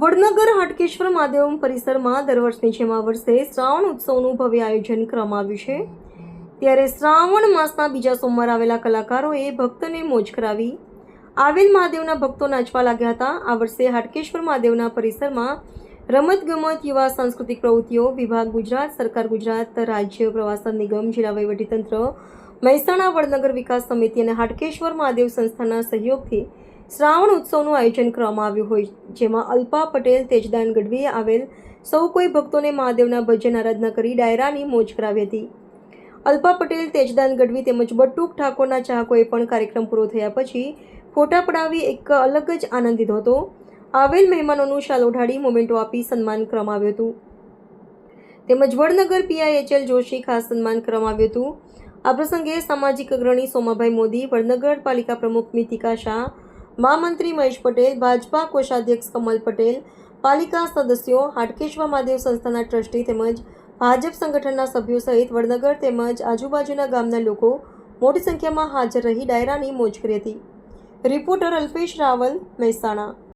વડનગર હાટકેશ્વર મહાદેવ પરિસરમાં દર વર્ષની જેમ આ વર્ષે શ્રાવણ ઉત્સવનું ભવ્ય આયોજન કરવામાં આવ્યું છે. ત્યારે શ્રાવણ માસના બીજા સોમવાર આવેલા કલાકારોએ ભક્તને મોજ કરાવી આવેલ મહાદેવના ભક્તો નાચવા લાગ્યા હતા. આ વર્ષે હાટકેશ્વર મહાદેવના પરિસરમાં રમતગમત, યુવા સાંસ્કૃતિક પ્રવૃત્તિઓ, વિભાગ ગુજરાત, સરકાર ગુજરાત, રાજ્ય પ્રવાસન નિગમ, જિલ્લા વહીવટીતંત્ર, મહેસાણા વડનગર વિકાસ સમિતિ અને હાટકેશ્વર મહાદેવ સંસ્થાના સહયોગથી શ્રાવણ ઉત્સવનું આયોજન કરવામાં આવ્યું હોય, જેમાં અલ્પા પટેલ, તેજદાન ગઢવીએ આવેલ સૌ કોઈ ભક્તોને મહાદેવના ભજન આરાધના કરી ડાયરાની મોજ કરાવી હતી. અલ્પા પટેલ, તેજદાન ગઢવી તેમજ બટુક ઠાકોરના ચાહકોએ પણ કાર્યક્રમ પૂરો થયા પછી ફોટા પડાવી એક અલગ જ આનંદ લીધો હતો. આવેલ મહેમાનોનું શાલ ઓઢાડી મોમેન્ટો આપી સન્માન કરવામાં આવ્યું હતું. તેમજ વડનગર પીઆઈએચએલ જોશી ખાસ સન્માન કરવામાં આવ્યું હતું. આ પ્રસંગે સામાજિક અગ્રણી સોમાભાઈ મોદી, વડનગર પાલિકા પ્રમુખ મિતિકા શાહ મહામંત્રી મહેશ પટેલ, ભાજપા કોષાધ્યક્ષ કમલ પટેલ, પાલિકા સદસ્યો હાટકેશ્વર મહાદેવ સંસ્થાના ટ્રસ્ટી તેમજ ભાજપ સંગઠનના સભ્યો સહિત વડનગર તેમજ આજુબાજુના ગામના લોકો મોટી સંખ્યામાં હાજર રહી ડાયરાની મોજ કરી હતી. રિપોર્ટર અલ્પેશ રાવલ, મહેસાણા.